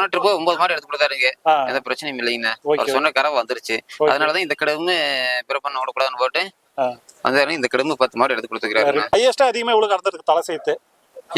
போன ட்ரிப்பு ஒன்பது மாடு எடுத்து கொடுத்தாருங்க. எந்த பிரச்சனையும் இல்லைங்கண்ணா. அவர் சொன்ன கரை வந்துருச்சு. அதனாலதான் இந்த கிடமும் பிறப்பண்ண விடக்கூடாதுன்னு போட்டு. வந்தாரு. இந்த கிடமு பத்து மாடு எடுத்து கொடுத்துக்கிறாருண்ணா ஹையஸ்டா அதிகமா எவ்வளவு கறந்துருக்கு தலை சேர்த்து?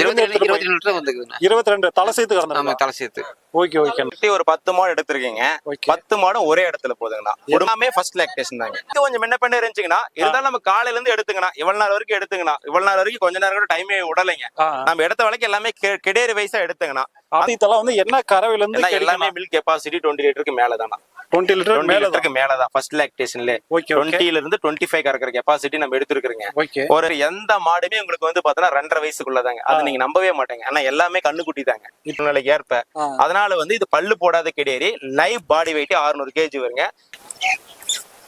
இருபத்தி ரெண்டு இருபத்தி ரெண்டு லிட்டர் வந்துக்குதுண்ணா இருபத்தி ரெண்டு தலை சேர்த்து ஆமா கறந்துருக்கு தலை சேர்த்து. ஓகே ஓகே குட்டி ஒரு பத்து மாடு எடுத்திருக்கீங்க. பத்து மாடும் ஒரே இடத்துல போதுங்கண்ணா. எல்லாமே ஃபர்ஸ்ட் லாக்டேஷன் தாங்க. இது கொஞ்சம் முன்ன பண்ண இருந்துச்சுங்கன்னா இருந்தாலும் நம்ம காலையில இருந்து எடுத்துங்கண்ணா. இவ்வளவு நாள் வரைக்கும் எடுத்துங்கண்ணா. இவ்வளவு நாள் வரைக்கும் கொஞ்ச நேரம் கூட டைமே விடலைங்க. நம்ம எடுத்த வரைக்கும் எல்லாமே கெடேரி வயசா எடுத்துங்கண்ணா. ஆதித்தெல்லாம் வந்து என்ன கறவையில இருந்து எல்லாம் மில்க் கெப்பாசிட்டி டுவெண்ட்டி லிட்டருக்கு மேல தானா டுவெண்ட்டி லிட்டர் மேல லிட்டருக்கு மேல தான் ஃபர்ஸ்ட் லாக்டேஷன்ல ஓகே டுவெண்ட்டில இருந்து டுவெண்ட்டி ஃபைவ் கறக்கிற கெப்பாசிட்டி நம்ம எடுத்துருக்கோங்க ஓகே ஒரு எந்த மாடுமே உங்களுக்கு வந்து பாத்தீங்கன்னா ரெண்டரை வயசுக்குள்ளதாங்க. அது நீங்க நம்பவே மாட்டேங்க. ஆனா எல்லாமே கண்ணுக்குட்டி தாங்க இப்ப நாளைக்கு ஏற்ப. அதனால வந்து இது பல்லு போடாத கிடையாது. லைவ் பாடி வெயிட் 600 கேஜி வருங்க.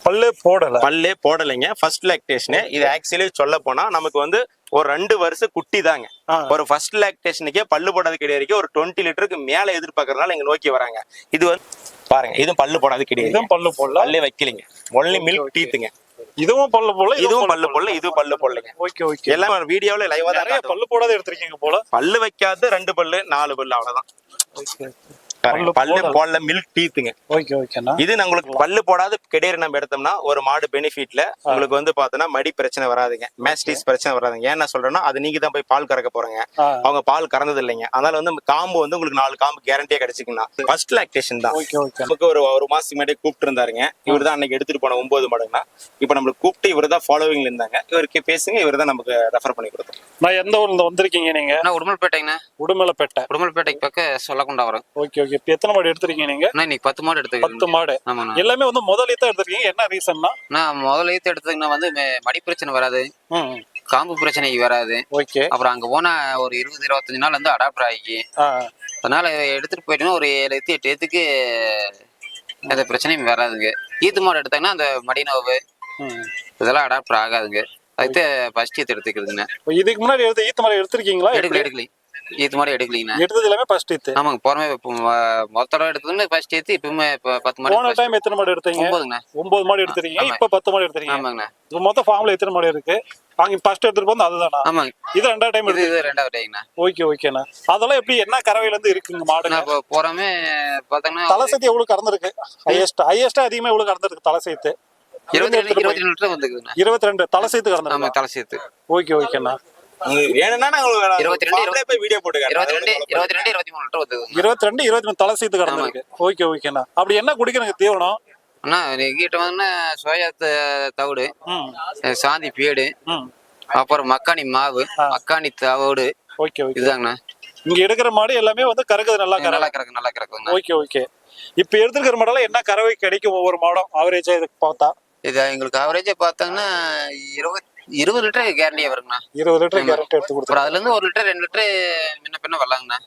பல்லு போடல. பல்லே போடலைங்க. ஃபர்ஸ்ட் லாக்டேஷன் இது ஆக்சுவலி சொல்ல போனா நமக்கு வந்து ஒரு ரெண்டு வருஷம் குட்டி தாங்க. ஒரு ஃபர்ஸ்ட் லாக்டேஷனுக்கே பல்லு போடாத கிடையாது ஒரு டுவெண்ட்டி லிட்டருக்கு மேல எதிர்பார்க்கறதுனால இங்க நோக்கி வராங்க. இது வந்து பாருங்க இதுவும் பல்லு போடாத கிடையாது இதுவும் பல்லு போடல. பல்லே வைக்கலைங்க. ஒன்லி மில்க் டீத்துங்க இதுவும் பல்லு போடல இதுவும் பல்லு போடல இதுவும் பல்லு போடலைங்க. ஓகே ஓகே எல்லாம் வீடியோல லைவா தான். பல்லு போடாத எடுத்திருக்கீங்க போல. பல்லு வைக்காத ரெண்டு பல்லு நாலு பல்லு அவ்வளவுதான். பல்லு பல்லு போடல. மில்க் டீத்துங்க ஓகே ஓகேண்ணா இது உங்களுக்கு பல்லு போடாத கிடையாது. நம்ம எடுத்தோம்னா ஒரு மாடு பெனிஃபிட்ல உங்களுக்கு வந்து பாத்தோம்னா மடி பிரச்சனை வராதுங்க. மேஸ்டிஸ் பிரச்சனை வராதுங்க. ஏன் நான் சொல்றேன்னா அது நீங்க தான் போய் பால் கறக்க போறீங்க. அவங்க பால் கறந்தது இல்லைங்க. அதனால வந்து காம்பு வந்து உங்களுக்கு நாலு காம்பு கேரண்டியா கிடைச்சிக்கலாம் ஃபர்ஸ்ட் லாக்டேஷன் தான். நமக்கு ஒரு ஒரு மாசத்துக்கு முன்னாடி கூப்பிட்டு இருந்தாருங்க. இவர் தான் அன்னைக்கு எடுத்துட்டு போன ஒன்பது மாடுங்கண்ணா. இப்போ நம்மளுக்கு கூப்பிட்டு இவர் தான் ஃபாலோவிங்ல இருந்தாங்க. இவருக்கு பேசுங்க இவர் தான் நமக்கு ரெஃபர் பண்ணி கொடுத்தோம் நான் எந்த ஊர்ல வந்திருக்கீங்க நீங்க? அண்ணா உடுமல்பேட்டைங்கண்ணா உடுமலைப்பேட்டை. உடுமல்பேட்டைக்கு பக்கம் சொல்லக்கொண்டா வரும். Okay okay. இப்ப எத்தனை மாடு எடுத்திருக்கீங்க நீங்க? இன்னைக்கு பத்து மாடு பத்து எடுத்துக்கிறேன் மாடு. ஆமாண்ணா. எல்லாமே வந்து முதலே தான் எடுத்திருக்கீங்க. என்ன ரீசன்னா நான் முதல்ல ஏத்து எடுத்ததுங்கன்னா வந்து மே- மடி பிரச்சனை வராது. ம் காம்பு பிரச்சனை வராது. ஓகே. அப்புறம் அங்க போனா ஒரு இருபது இருபத்தஞ்சு நாள் வந்து அடாப்டர் ஆகி. ஆ அதனால எடுத்துட்டு போயிட்டோம்னா ஒரு ஏழு எத்து எட்டு எத்துக்கு எந்த பிரச்சனையும் வராதுங்க. ஈத்து மாடு எடுத்தாங்கன்னா அந்த மடி நோவு ம் இதெல்லாம் அடாப்டர் ஆகாதுங்க. அதுக்கு ஃபர்ஸ்ட் ஈத்து எடுத்துக்கிறதுங்க. இப்ப இதுக்கு முன்னாடி எடுத்த ஈத்து மாடு எடுத்திருக்கீங்களா? எடுக்கல எடுக்கலி. ஈத்து மாடு எடுக்கலீங்கண்ணா. எடுத்தது எல்லாமே ஃபர்ஸ்ட் ஈத்து ஆமாங்க போறமே மொத்த தடவை எடுத்ததுன்னு ஃபர்ஸ்ட் ஏத்து இப்பவுமே இப்ப பத்து மாடு போன டைம் எத்தனை மாடு எடுத்தீங்க? ஒன்பதுங்கண்ணா ஒன்பது மாடு எடுத்திருக்கீங்க ஆமா. இப்ப பத்து மாடு எடுத்திருக்கீங்க. ஆமாங்கண்ணா. இப்ப மொத்த ஃபார்ம்ல எத்தனை மாடு இருக்கு? அங்க ஃபர்ஸ்ட் எடுத்துட்டு போது அதுதானா? ஆமாங்க. இது ரெண்டாவது டைம் இது இது ரெண்டாவது டைங்கண்ணா ஓகே ஓகேண்ணா அதெல்லாம் எப்படி என்ன கறவையில இருந்து இருக்குங்க மாடு நான் போறமே பார்த்தோம்னா தலை சேர்த்து எவ்வளவு கறந்துருக்கு? ஹையஸ்ட் ஹையஸ்டா அதிகமா எவ்வளவு கறந்துருக்கு தலை சேர்த்து? இருபத்தி ரெண்டு இருபத்தி ரெண்டு லிட்டர் வந்துக்குதுண்ணா இருபத்தி ரெண்டு தலை சேர்த்து ஆமா கறந்துருக்கு தலை சேர்த்து. ஓகே ஓகேண்ணா இருபத்தி ரெண்டு, இருபத்தி ரெண்டு இருபத்தி ரெண்டு இருபத்தி மூணு லிட்டர் இருபத்தி ரெண்டு இருபத்தி மூணு தலை சேர்த்து கறந்துருக்கு ஓகே ஓகேண்ணா அப்படி என்ன குடிக்கிறங்க தீவனம்? அண்ணா எங்கிட்ட வந்து சோயா தவிடு சாந்தி பேடு அப்புறம் மக்காணி மாவு. மக்காணி தவிடு ஓகே ஓகே. இதுதாங்கண்ணா. இங்க எடுக்கிற மாடு எல்லாமே வந்து கறக்குது நல்லா நல்லா கிடக்கு நல்லா கிடக்குங்கண்ணா ஓகே ஓகே. இப்ப எடுத்துக்கிற மாடெல்லாம் என்ன கறவை கிடைக்கும் ஒவ்வொரு மாடம்? ஆவரேஜா இதுக்கு பார்த்தா? இது எங்களுக்கு ஆவரேஜா பார்த்தாங்கன்னா இருபது இருபது லிட்டர் கேரண்டியா வருங்கண்ணா. இருபது லிட்டர். கேரட் எடுத்து கொடுத்துருவோம் அதுல இருந்து ஒரு லிட்டர் ரெண்டு லிட்டர் முன்ன பின்ன வரலாங்கண்ணா.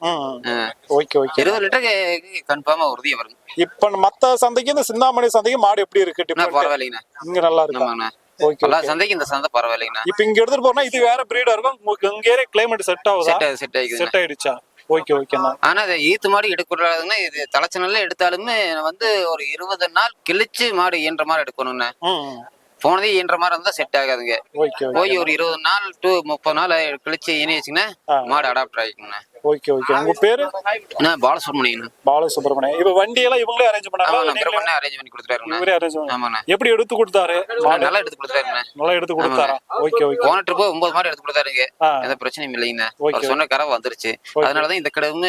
Okay okay. இருபது லிட்டருக்கு கன்ஃபார்மா உறுதியா வருங்க. இப்ப மத்த சந்தைக்கு இந்த சிந்தாமணி சந்தைக்கு மாடு எப்படி இருக்கு? பரவாயில்லைங்கண்ணா. இங்க நல்லா இருக்கு? ஆமாங்கண்ணா. ஓகே எல்லா சந்தைக்கு இந்த சந்தை பரவாயில்லைங்கண்ணா. இப்ப இங்க எடுத்துட்டு போனா இது வேற பிரீடா இருக்கும். உங்களுக்கு இங்கே கிளைமேட் செட் ஆகுதா? செட் செட் ஆகிக்குதுண்ணா செட் ஆயிடுச்சா? ஓகே ஓகேண்ணா ஆனா அது ஈத்து மாடு எடுக்கூடாதுன்னா இது தலைச்சனால எடுத்தாலுமே வந்து ஒரு இருபது நாள் கிழிச்சு மாடு ஈன்ற மாதிரி எடுக்கணும்ண்ணே போனதே ஈன்ற மாதிரி இருந்தா செட் ஆகாதுங்க. போய் ஒரு இருபது நாள் டு முப்பது நாள் கழிச்சு ஆ. மாடு அடாப்டர் ஆகிக்குங்கண்ணா ஓகே ஓகே உங்க பேரு? என்ன பாலசுப்ரமணியன். பாலசுப்ரமணியம் இப்ப வண்டி எல்லாம் இவங்களே அரேஞ்ச் ஆமா பண்ணாங்களா நம்ம அரேஞ்ச் பண்ணி கொடுத்துட்டாருங்கண்ணா இவரே அரேஞ்ச் ஆமாண்ணா எப்படி எடுத்து கொடுத்தாரு? நல்லா எடுத்து கொடுத்துட்டாருங்கண்ணா நல்லா எடுத்து கொடுத்தாரா? ஓகே ஓகே போன ட்ரிப்பு ஒன்பது மாடு எடுத்து கொடுத்தாருங்க. எந்த பிரச்சனையும் Okay. அவர் சொன்ன கரை வந்துருச்சு. Okay. அதனாலதான் இந்த கிடமும்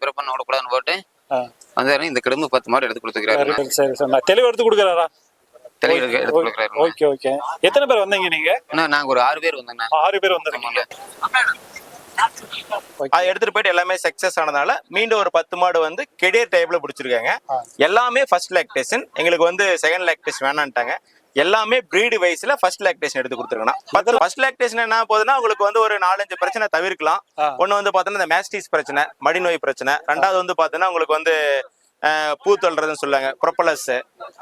பிறப்பண்ண விடக்கூடாதுன்னு போட்டு. வந்தாரு. இந்த கிடமு பத்து மாடு எடுத்து கொடுத்துக்கிறாரு. சரி சரி சரி. நான் தெளிவா எடுத்து கொடுக்குறாரா? தெளிவு எடுத்து கொடுக்குறாரு. Okay okay. எத்தனை பேர் வந்தீங்க நீங்க? அண்ணா நாங்க ஒரு ஆறு பேர் வந்தோங்கண்ணா ஆறு பேர் வந்திருக்கீங்க. அதை எடுத்துட்டு போயிட்டு எல்லாமே சக்சஸ் ஆனதால மீண்டும் ஒரு பத்து மாடு வந்து கெடியர் டைப்ல பிடிச்சிருக்காங்க. எல்லாமே ஃபர்ஸ்ட் லாக்டேஷன் எங்களுக்கு வந்து செகண்ட் லாக்டேஷன் வேணான்ட்டாங்க. எல்லாமே பிரீடு வைஸ்ல ஃபர்ஸ்ட் லாக்டேஷன் எடுத்து கொடுத்துருக்கணும் ஃபர்ஸ்ட் லாக்டேஷன் என்ன போகுதுன்னா உங்களுக்கு வந்து ஒரு நாலஞ்சு பிரச்சனை தவிர்க்கலாம். ஒன்னு வந்து பாத்தீங்கன்னா இந்த மேஸ்டிஸ் பிரச்சனை மடிநோய் பிரச்சனை. ரெண்டாவது வந்து பாத்தீங்கன்னா உங்களுக்கு வந்து பூ தள்ளுறதுன்னு சொல்லுவாங்க. ப்ரொப்பலஸ்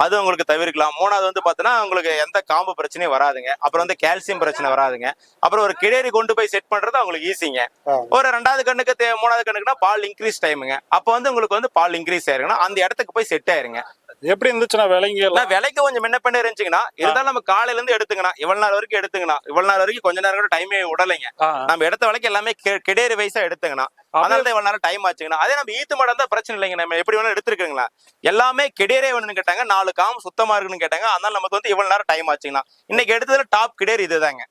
அது உங்களுக்கு தவிர்க்கலாம். மூணாவது வந்து பாத்தீங்கன்னா உங்களுக்கு எந்த காம்பு பிரச்சனையும் வராதுங்க. அப்புறம் வந்து கால்சியம் பிரச்சனை வராதுங்க. அப்புறம் ஒரு கிடேரி கொண்டு போய் செட் பண்றது அவங்களுக்கு ஈஸிங்க. ஒரு ரெண்டாவது கண்ணுக்கு மூணாவது கண்ணுக்குன்னா பால் இன்க்ரீஸ் டைமுங்க அப்போ வந்து உங்களுக்கு வந்து பால் இன்க்ரீஸ் ஆயிருங்கன்னா அந்த இடத்துக்கு போய் செட் ஆயிருங்க. எப்படி இருந்துச்சுன்னா விலைங்க விலைக்கு கொஞ்சம் முன்ன பண்ண இருந்துச்சுங்கன்னா இருந்தாலும் நம்ம காலையில இருந்து எடுத்துக்கணும் இவ்வளவு நாள் வரைக்கும் எடுத்துக்கணும் இவ்வளவு நாள் வரைக்கும் கொஞ்ச நேரம் கூட டைமே விடலைங்க. நம்ம எடுத்த விலைக்கு எல்லாமே கெ- கிடையற வயசா எடுத்துக்கணும் அதனால தான் இவ்வளவு நேரம் டைம் ஆச்சுங்கண்ணா. அதே நம்ம ஈத்து மாடம் தான் பிரச்சனை இல்லைங்க. நம்ம எப்படி வேணாலும் எடுத்துருக்கீங்களா எல்லாமே கிடையரே வேணும்னு கேட்டாங்க. நாலு காம் சுத்தமா இருக்குன்னு கேட்டாங்க. அதனால நமக்கு வந்து இவ்வளவு நேரம் டைம் ஆச்சுங்கண்ணா. இன்னைக்கு எடுத்ததுல டாப் கிடையர் இதுதாங்க.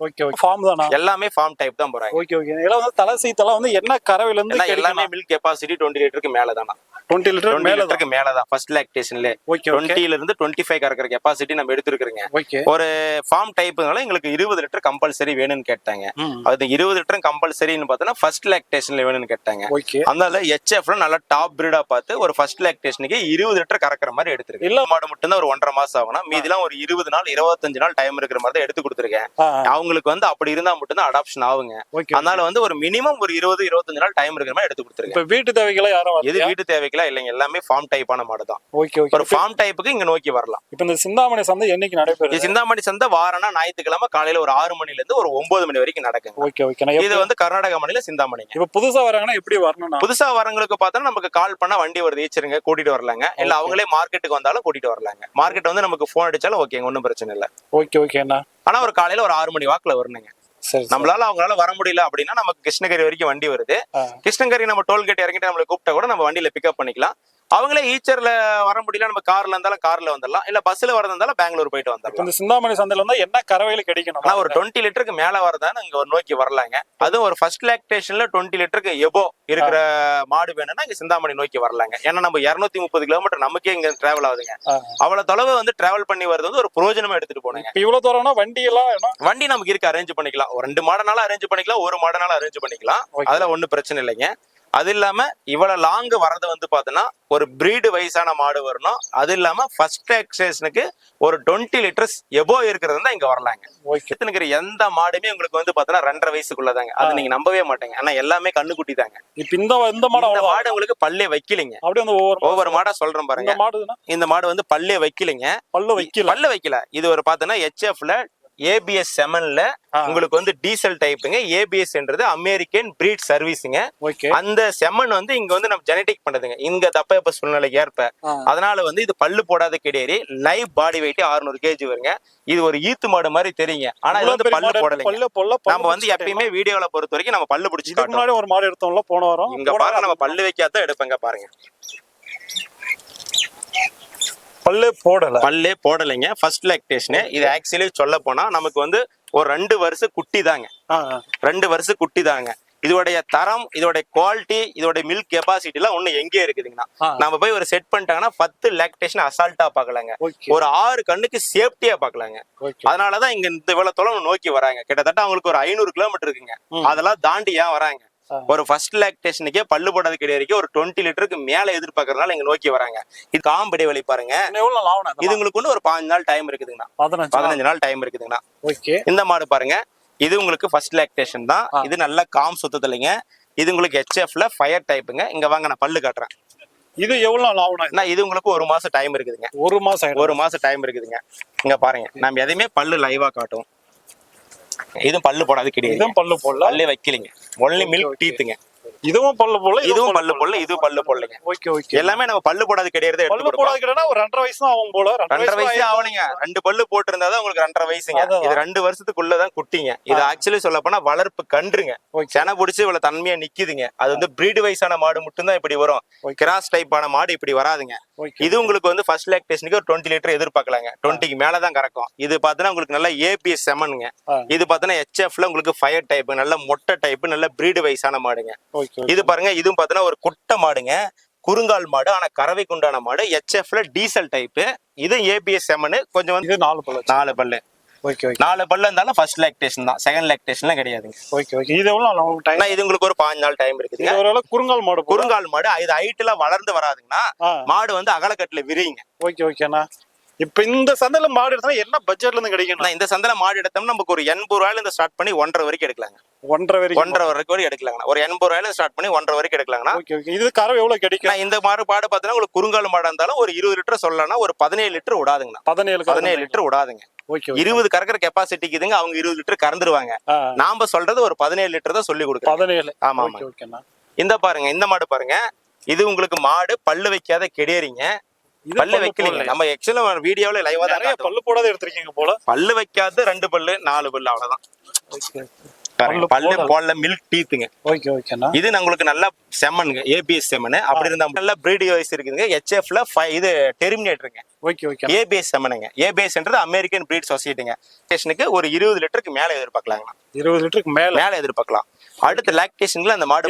ஓகே ஓகே ஃபார்ம் தானா? எல்லாமே ஃபார்ம் டைப் தான் போறாங்க. ஓகே ஓகே இதெல்லாம் வந்து தலை சீத்தெல்லாம் வந்து என்ன கறவையில இருந்து எல்லாம் மில்க் கெப்பாசிட்டி டுவெண்ட்டி லிட்டருக்கு மேல தானா டுவெண்ட்டி லிட்டர் மேல தான் லிட்டருக்கு மேல தான் ஃபர்ஸ்ட் லாக்டேஷன்ல ஓகே டுவெண்ட்டில இருந்து டுவெண்ட்டி ஃபைவ் கறக்கிற கெப்பாசிட்டி நம்ம எடுத்துருக்கோங்க ஓகே ஒரு ஃபார்ம் டைப்புனால எங்களுக்கு இருபது லிட்டர் கம்பல்சரி வேணும்னு கேட்டாங்க. அது இருபது லிட்டர் கம்பல்சரின்னு பார்த்தோன்னா ஃபர்ஸ்ட் லாக்டேஷன்ல வேணும்னு கேட்டாங்க. ஓகே அதனால ஹெச்எஃப்ல நல்லா டாப் பிரீடா பார்த்து ஒரு ஃபர்ஸ்ட் லாக்டேஷனுக்கு இருபது லிட்டர் கறக்கிற மாதிரி எடுத்திருக்கேன். இல்ல. மாடு மட்டும் தான் ஒரு ஒன்றரை மாசம் ஆகணும் மீதிலாம் ஒரு இருபது நாள் இருபத்தஞ்சு நாள் டைம் இருக்கிற மாதிரி தான் எடுத்து கொடுத்துருக்கேன். ஆ அவங்களுக்கு வந்து அப்படி இருந்தா மட்டும் தான் அடாப்ஷன் ஆகுங்க. ஓகே அதனால வந்து ஒரு மினிமம் ஒரு இருபது இருபத்தஞ்சு நாள் டைம் இருக்கிற மாதிரி எடுத்து கொடுத்துருக்கேன் இப்ப வீட்டு தேவைக்கெல்லாம் யாரும் எது வீட்டு தேவைக்கெல்லாம் இல்லைங்க. எல்லாமே ஃபார்ம் டைப்பான மாடு தான். ஓகே ஓகே ஒரு ஃபார்ம் டைப்புக்கு இங்க நோக்கி வரலாம். இப்ப இந்த சிந்தாமணி சந்தை என்னைக்கு இது நடைபெறுது சிந்தாமணி சந்தை வாரம்னா ஞாயிற்றுக்கிழமை காலையில ஒரு ஆறு மணில இருந்து ஒரு ஒன்பது மணி வரைக்கும் நடக்குங்க. ஓகே ஓகே இது வந்து கர்நாடகா மாநில சிந்தாமணிங்க. இப்ப புதுசா வராங்கன்னா எப்படி வரணும்னா? புதுசா வரவங்களுக்கு பார்த்தா நமக்கு கால் பண்ணா வண்டி வருது ஈச்சிருங்க கூட்டிட்டு வரலாங்க. இல்ல. அவங்களே மார்க்கெட்டுக்கு வந்தாலும் கூட்டிட்டு வரலாங்க. மார்க்கெட் வந்து நமக்கு போன் அடிச்சாலும் ஓகேங்க ஒன்றும் பிரச்சனை இல்ல. ஓகே ஓகேண்ணா ஆனா ஒரு காலையில ஒரு ஆறு மணி வாக்குல வரணுங்க. நம்மளால அவங்களால வர முடியல அப்படின்னா நமக்கு கிருஷ்ணகிரி வரைக்கும் வண்டி வருது. கிருஷ்ணகிரி நம்ம டோல்கேட் இறங்கிட்டு நம்மளை கூப்பிட்டா கூட நம்ம வண்டியில பிக்கப் பண்ணிக்கலாம் அவங்களே ஈச்சர்ல வர முடியல நம்ம கார்ல இருந்தாலும் கார்ல வந்துடலாம். இல்ல பஸ்ல வரதா இருந்தாலும் பெங்களூர் போயிட்டு வந்துடலாம். இந்த சிந்தாமணி சந்தையில இருந்தா என்ன கறவையில கிடைக்கணும்? ஆனா ஒரு டுவெண்ட்டி லிட்டருக்கு மேல வரதான்னு இங்க ஒரு நோக்கி வரலாங்க. அதுவும் ஒரு ஃபர்ஸ்ட் லாக்டேஷன்ல டுவெண்ட்டி லிட்டருக்கு எபோ இருக்கிற மாடு வேணும்னா இங்க சிந்தாமணி நோக்கி வரலாங்க. ஏன்னா நம்ம இருநூத்தி முப்பது கிலோமீட்டர் நமக்கே இங்க டிராவல் ஆகுதுங்க. அவ்வளவு தொலைவு வந்து டிராவல் பண்ணி வருது வந்து ஒரு பிரயோஜனமா எடுத்துட்டு போனேங்க இப்ப இவ்வளவு தூரம்னா வண்டி எல்லாம் வண்டி நமக்கு இருக்கு அரேஞ்ச் பண்ணிக்கலாம். ஒரு ரெண்டு மாடனால அரேஞ்ச் பண்ணிக்கலாம் ஒரு மாடனால அரேஞ்ச் பண்ணிக்கலாம். அதுல ஒண்ணும் பிரச்சனை இல்லைங்க. அது இல்லாம இவ்வளவு லாங் வர்றது வந்து பாத்தீங்கன்னா ஒரு பிரீடு வயசான மாடு வரணும். அது இல்லாம ஃபர்ஸ்ட் எக்ஸேஷனுக்கு ஒரு டுவெண்ட்டி லிட்டர்ஸ் எபோ இருக்கிறது தான் இங்க வரலாங்க. இருக்கிற எந்த மாடுமே உங்களுக்கு வந்து பாத்தீங்கன்னா ரெண்டரை வயசுக்குள்ளதாங்க. அது. நீங்க நம்பவே மாட்டீங்க. ஆனா எல்லாமே கண்ணுக்குட்டி தாங்க இப்ப இந்த இந்த மாடு இந்த மாடு உங்களுக்கு பல்லே வைக்கலைங்க. அப்படியே வந்து ஒவ்வொரு ஒவ்வொரு மாடா சொல்றேன் பாருங்க. இந்த மாடு வந்து பல்லே வைக்கலைங்க. பல்லு வைக்கல. பல்ல வைக்கல. இது ஒரு பாத்தீங்கன்னா ஹெச்எஃப்ல ஏபிஎஸ் செவன்ல. உங்களுக்கு வந்து டீசல் டைப்புங்க. ஏபிஎஸ் என்றது அமெரிக்கன் பிரீட் சர்வீஸுங்க. அந்த செம்மன் வந்து இங்க வந்து நம்ம ஜெனடிக் பண்ணுதுங்க. இங்க தப்ப சூழ்நிலைக்கு ஏற்ப. ஆ. அதனால வந்து இது பல்லு போடாத கிடையாது. லைவ் பாடி வெயிட் 600 கேஜி வருங்க. இது ஒரு ஈத்து மாடு மாதிரி தெரியுங்க. ஆனா இது வந்து பல்லு பல்லு நம்ம வந்து எப்பயுமே வீடியோல பொறுத்த வரைக்கும் நம்ம பல்லு பிடிச்சி முன்னாடி ஒரு மாடு எடுத்தோம்ல போன வாரம். இங்க பாருங்க நம்ம பல்லு வைக்காத எடுப்பேங்க பாருங்க. பல்லே போடல. பல்லே போடலைங்க. ஃபர்ஸ்ட் லாக்டேஷன் இது ஆக்சுவலி சொல்ல போனா நமக்கு வந்து ஒரு ரெண்டு வருஷம் குட்டி தாங்க. ரெண்டு வருஷம் குட்டி தாங்க. இதோடைய தரம் இதோடைய குவாலிட்டி இதோடைய மில்க் கெப்பாசிட்டி எல்லாம் ஒண்ணு எங்கே இருக்குதுங்கண்ணா. நம்ம போய் ஒரு செட் பண்ணிட்டாங்கன்னா பத்து லாக்டேஷன் அசால்ட்டா பார்க்கலாங்க. ஓகே ஒரு ஆறு கண்ணுக்கு சேஃப்டியா பார்க்கலாங்க. ஓகே அதனாலதான் இங்க இந்த இவ்வளவு தொலைவு நோக்கி வராங்க. கிட்டத்தட்ட அவங்களுக்கு ஒரு ஐநூறு கிலோமீட்டர் இருக்குங்க. அதெல்லாம் தாண்டி ஏன் வராங்க. ஒரு ஃபர்ஸ்ட் லாக்டேஷனுக்கே பல்லு போடாத கிடையாது ஒரு டுவெண்ட்டி லிட்டருக்கு மேல எதிர்பார்க்கறதுனால இங்க நோக்கி வராங்க. இது காம்படி வழி பாருங்க. இது உங்களுக்கு வந்து ஒரு பாஞ்சு நாள் டைம் இருக்குதுங்கண்ணா. பதினஞ்சு நாள். டைம் இருக்குதுங்கண்ணா. ஓகே. இந்த மாடு பாருங்க. இது உங்களுக்கு ஃபர்ஸ்ட் லாக்டேஷன் தான். இது நல்ல காம் சுத்தத்துலைங்க. இது உங்களுக்கு ஹெச்எஃப்ல ஃபயர் டைப்புங்க இங்க வாங்க நான் பல்லு காட்டுறேன். இது எவ்வளவு நாள் அண்ணா, இது உங்களுக்கு ஒரு மாசம் டைம் இருக்குதுங்க. ஒரு மாசம் ஒரு மாசம் டைம் இருக்குதுங்க. இங்க பாருங்க. நம்ம எதையுமே பல்லு லைவா காட்டும். இதுவும் பல்லு போடாது கிடையாது. இதுவும் பல்லு போடல. பல்லே வைக்கலிங்க. Only milk. டீத்துங்க. இதுவும் பல்லு போடல இதுவும் பல்லு போடல இதுவும் பல்லு போடலைங்க. Okay okay. எல்லாமே நம்ம பல்லு போடாது கிடையாது பல்லு கொடுப்போம். போடாதுக்கிறேன்னா ஒரு ரெண்டரை வயசு தான் ஆகும் போல. ரெண்டரை வயசு. ஆகலைங்க. ரெண்டு பல்லு போட்டு இருந்தாதான் உங்களுக்கு ரெண்டரை வயசுங்க. இது ரெண்டு வருஷத்துக்குள்ளதான் குட்டிங்க. இது ஆக்சுவலி சொல்ல போனா வளர்ப்பு கன்றுங்க. செனை பிடிச்சி இவ்வளவு தன்மையா நிக்குதுங்க. அது வந்து பிரீடு வயசான மாடு மட்டும்தான் இப்படி வரும். கிராஸ் டைப்பான மாடு இப்படி வராதுங்க. இது உங்களுக்கு வந்து ஃபர்ஸ்ட் லாக்டேஷனுக்கு ஒரு டுவெண்ட்டி லிட்டர் எதிர்பார்க்கலாங்க. டுவெண்ட்டிக்கு மேலதான் கறக்கும். இது பார்த்தீங்கன்னா உங்களுக்கு நல்ல ஏபிஎஸ் செமனுங்க. இது பார்த்தீங்கன்னா ஹெச்எஃப்ல உங்களுக்கு ஃபயர் டைப் நல்ல மொட்டை டைப் நல்ல பிரீடு வயசான மாடுங்க. இது பாருங்க இதுவும் பார்த்தீங்கன்னா ஒரு குட்டை மாடுங்க. குறுங்கால் மாடு ஆனா கறவைக்கு உண்டான மாடு ஹெச்எஃப்ல டீசல் டைப் இது ஏபிஎஸ் செமனு கொஞ்சம் வந்து நாலு பல்லு. நாலு பல்லு. ஓகே ஓகே நாலு பல்லு இருந்தாலும் ஃபர்ஸ்ட் லாக்டேஷன் தான். செகண்ட் லாக்டேஷன்லாம் கிடையாதுங்க. ஓகே ஓகே இது எவ்வளவு நாள் ஆகும் டைம் இது உங்களுக்கு ஒரு பாஞ்சு நாள் டைம் இது ஒரு குறுங்கால் மாடு குறுங்கால் மாடு இது ஹைட்ல வளர்ந்து வராதுங்கன்னா மாடு வந்து அகலக்கட்டுல விரியுங்க. ஓகே ஓகேண்ணா இப்ப இந்த சந்தையில மாடு எடுத்தா என்ன பட்ஜெட்ல இருந்து கிடைக்கும் இந்த சந்தையில மாடு எடுத்தோம்னா நமக்கு ஒரு எண்பது ரூபாயில இருந்து ஸ்டார்ட் பண்ணி ஒன்றரை வரைக்கும் எடுக்கலாங்க. ஒன்றரை வரைக்கும் ஒன்றரை வரைக்கும் வரைக்கும் எடுக்கலாங்க ஒரு எண்பது ரூபாயில ஸ்டார்ட் பண்ணி ஒன்றரை வரைக்கும் எடுக்கலாங்கண்ணா. Okay okay. இது கறவை எவ்வளவு கிடைக்கும்? நான் இந்த மாடு பாடு பார்த்தீங்கன்னா உங்களுக்கு குறுங்கால் மாடு இருந்தாலும் ஒரு இருபது லிட்டர் சொல்லலாம்னா ஒரு பதினேழு லிட்டர் விடாதுங்கண்ணா. பதினேழு பதினேழு லிட்டர் விடாதுங்க. ஓகே இருபது கறக்கிற கெப்பாசிட்டிக்கு இதுங்க அவங்க இருபது லிட்டர் கறந்துருவாங்க. நாம சொல்றது ஒரு பதினேழு லிட்டர் தான் சொல்லி கொடுக்குறோம் பதினேழு. ஆமா ஆமா. இந்த பாருங்க இந்த மாடு பாருங்க. இது உங்களுக்கு மாடு பல்லு வைக்காத இது பல்லு வைக்கலீங்க? நம்ம ஆக்சுவலா வீடியோல லைவா தான். பல்லு போடாத எடுத்திருக்கீங்க போல. பல்லு வைக்காத ரெண்டு பல்லு நாலு பல்லு அவ்வளவுதான். பாருங்க, பல்லு போடல. மில்க் டீத்துங்க ஓகே ஓகேண்ணா இது உங்களுக்கு நல்ல செம்மனுங்க ஏபிஎஸ் செம்மனு அப்படி இருந்தா நல்ல பிரீடி வைஸ் இருக்குதுங்க. ஹெச்எஃப்ல இது டெர்மினேட்டருங்க ஓகே ஓகே ஏபிஎஸ் செம்மனுங்க ஏபிஎஸ்ன்றது அமெரிக்கன் பிரீட் சொசைட்டிங்க ஸ்டேஷனுக்கு ஒரு இருபது லிட்டருக்கு மேல எதிர்பார்க்கலாங்க இருபது லிட்டருக்கு மேல. மேல எதிர்பார்க்கலாம். அடுத்து லாக்டேஷன்ல அந்த மாடு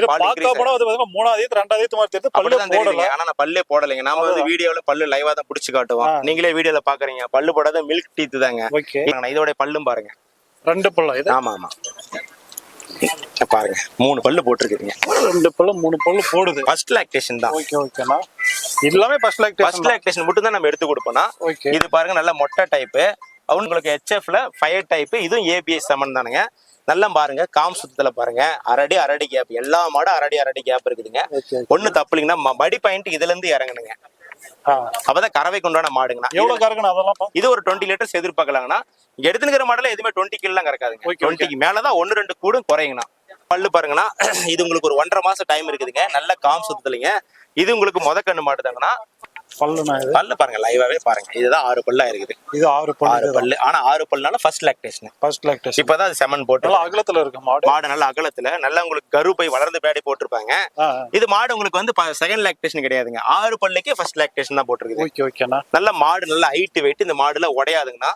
மூணாவது ரெண்டாவது பல்லு ஆனா நான் பல்லே போடலைங்க. நாம வந்து வீடியோல பல்லு லைவா தான் புடிச்சு காட்டுவோம். நீங்களே வீடியோல பாக்குறீங்க. பல்லு போடாத மில்க் டீத் தாங்க. இதோட பல்லும் பாருங்க. ரெண்டு பல்லு இது? ஆமா ஆமா பாருங்க மூணு பல்லு போட்டிருக்குதுங்க ரெண்டு பல்லு மூணு பல்லு போடுது. ஃபர்ஸ்ட் லாக்டேஷன் தான். ஓகே ஓகேண்ணா எல்லாமே ஃபர்ஸ்ட் லைக் ஃபர்ஸ்ட் லாக்டேஷன் மட்டும் தான் நம்ம எடுத்து கொடுப்போம்னா ஓகே இது பாருங்க நல்ல மொட்டை டைப்பு அவங்களுக்கு ஹெச்எஃப்ல ஃபயர் டைப் இதுவும் ஏபிஎஸ் செமன் தானுங்க. நல்லா பாருங்க காம் சுத்தத்துல பாருங்க. அரடி அரடி கேப் எல்லா மாடும் அரடி அரடி கேப் இருக்குதுங்க. ஓகே ஒண்ணு தப்புலிங்கன்னா ம- மடி பாயிண்ட் இதுல இருந்து இறங்கணுங்க. அப்பதான் கறவை கொண்டாட மாடுங்கண்ணா. எவ்வளவு கறக்கணும் அதெல்லாம்? இது ஒரு டுவெண்ட்டி லிட்டர்ஸ் எதிர்பார்க்கலாங்கண்ணா. எடுத்துக்கிற மாடல எதுவுமே டுவெண்ட்டி கிலோ கறக்காதுங்க. டுவெண்ட்டிக்கு மேலதான் ஒன்னு ரெண்டு கூடும் குறையுங்கண்ணா. பல்லு பாருங்கண்ணா. இது உங்களுக்கு ஒரு ஒன்றரை மாசம் டைம் இருக்குதுங்க. நல்ல காம் சுத்தலைங்க இது உங்களுக்கு முத கண்ணு மாடுதாங்கண்ணா. இது? பல்லு பாருங்க லைவாவே பாருங்க. இதுதான் ஆறு பல்லா இருக்குது. இது ஆறு ஆறு பல்லு பல்லு. ஆனா ஆறு பல்லுனால first lactation first like test இப்பதான் அது செமன் போட்டு நல்லா அகலத்துல இருக்கு மாடு. மாடு நல்ல அகலத்துல. நல்லா உங்களுக்கு கருப்பை வளர்ந்து பேடி போட்டிருப்பாங்க. இது மாடு உங்களுக்கு வந்து செகண்ட் லாக்டேஷன் கிடையாதுங்க. ஆறு பல்லுக்கே ஃபர்ஸ்ட் லாக்டேஷன் தான் போட்டிருக்குது. ஓகே ஓகேண்ணா நல்ல மாடு நல்ல ஹைட் வெயிட் இந்த மாடுல உடையாதுங்கண்ணா.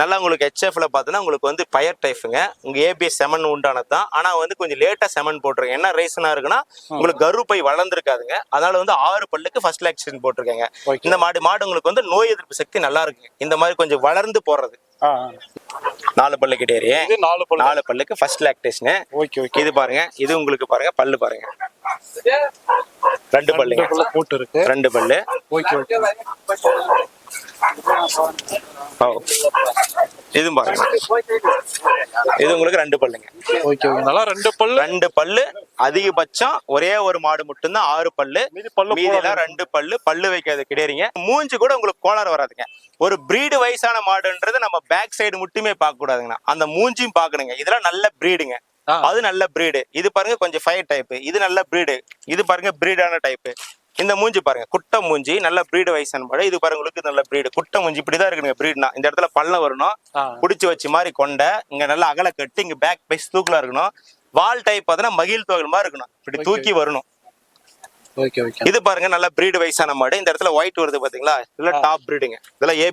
நல்லா உங்களுக்கு ஹெச்எஃப்ல பார்த்தீங்கன்னா உங்களுக்கு வந்து பயர் டைஃபுங்க உங்க ஏபிஎஸ் செமன் உண்டானது தான் ஆனா வந்து கொஞ்சம் லேட்டா செமன் போட்டிருக்கேன். என்ன ரீசனா இருக்குன்னா உங்களுக்கு கருப்பை வளர்ந்துருக்காதுங்க. அதனால வந்து ஆறு பல்லுக்கு ஃபர்ஸ்ட் லாக்டேஷன் போட்டிருக்காங்க. இந்த மாடு மாடு உங்களுக்கு வந்து நோய் எதிர்ப்பு சக்தி நல்லா இருக்குங்க இந்த மாதிரி கொஞ்சம் வளர்ந்து போடுறது நாலு பல்லு கிட்டேரி நாலு பல்லு. நாலு பல்லுக்கு ஃபர்ஸ்ட் லாக்டேஷன் ஓகே ஓகே இது பாருங்க. இது உங்களுக்கு பாருங்க. பல்லு பாருங்க. ரெண்டு பல்லுங்க. போட்டு இருக்கு ரெண்டு பல்லு. ஓகே ஓகே ஓ இதுவும் பாருங்க. இது உங்களுக்கு ரெண்டு பல்லுங்க. ஓகே நல்லா ரெண்டு பல்லு. ரெண்டு பல்லு அதிகபட்சம் ஒரே ஒரு மாடு மட்டும்தான் ஆறு பல்லு. மீதி பல்லு மீதிலாம் ரெண்டு பல்லு பல்லு வைக்காது கிடையாதுங்க. மூஞ்சி கூட உங்களுக்கு கோளாறு வராதுங்க. ஒரு பிரீடு வயசான மாடுன்றது நம்ம பேக் சைடு மட்டுமே பார்க்க கூடாதுங்கண்ணா அந்த மூஞ்சியும் பார்க்கணுங்க. இதெல்லாம் நல்ல பிரீடுங்க. அது நல்ல பிரீடு இது பாருங்க கொஞ்சம் ஃபயர் டைப் இது நல்ல பிரீடு இது பாருங்க பிரீடான டைப் இந்த மூஞ்சி பாருங்க குட்டை மூஞ்சி நல்ல பிரீடு வயசான மாடு இது பாருங்க உங்களுக்கு நல்ல பிரீடு குட்டை மூஞ்சி இப்படிதான் இருக்குங்க பிரீட்னா இந்த இடத்துல பள்ளம் வரணும். புடிச்சு வச்சு மாதிரி கொண்ட இங்க நல்லா அகல கட்டு இங்க பேக் பைஸ் தூக்கலா இருக்கணும். வால் டைப் பார்த்தீங்கன்னா மகிழ் தோகல் மாதிரி இருக்கணும். இப்படி. தூக்கி வரணும். இது பாருங்க நல்ல பிரீடு வயசான மாடு. இந்த இடத்துல ஒயிட் வருது பாத்தீங்களா? இதெல்லாம் டாப் பிரீடுங்க இதெல்லாம் ஏ